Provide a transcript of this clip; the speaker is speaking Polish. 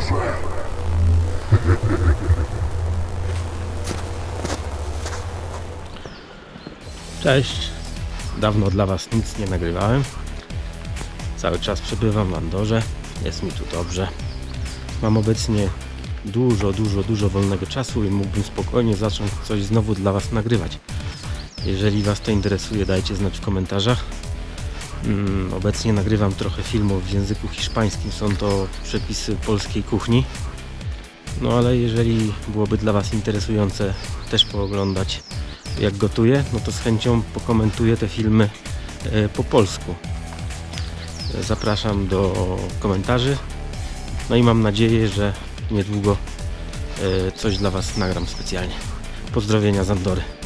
Boże. Cześć. Dawno dla Was nic nie nagrywałem. Cały czas przebywam w Andorze. Jest mi tu dobrze. Mam obecnie dużo, dużo, dużo wolnego czasu i mógłbym spokojnie zacząć coś znowu dla Was nagrywać. Jeżeli Was to interesuje, dajcie znać w komentarzach. Mm, obecnie nagrywam trochę filmów w języku hiszpańskim. Są to przepisy polskiej kuchni. No ale jeżeli byłoby dla Was interesujące też pooglądać jak gotuję, no to z chęcią pokomentuję te filmy e, po polsku. Zapraszam do komentarzy. No i mam nadzieję, że niedługo e, coś dla Was nagram specjalnie. Pozdrowienia z Andory.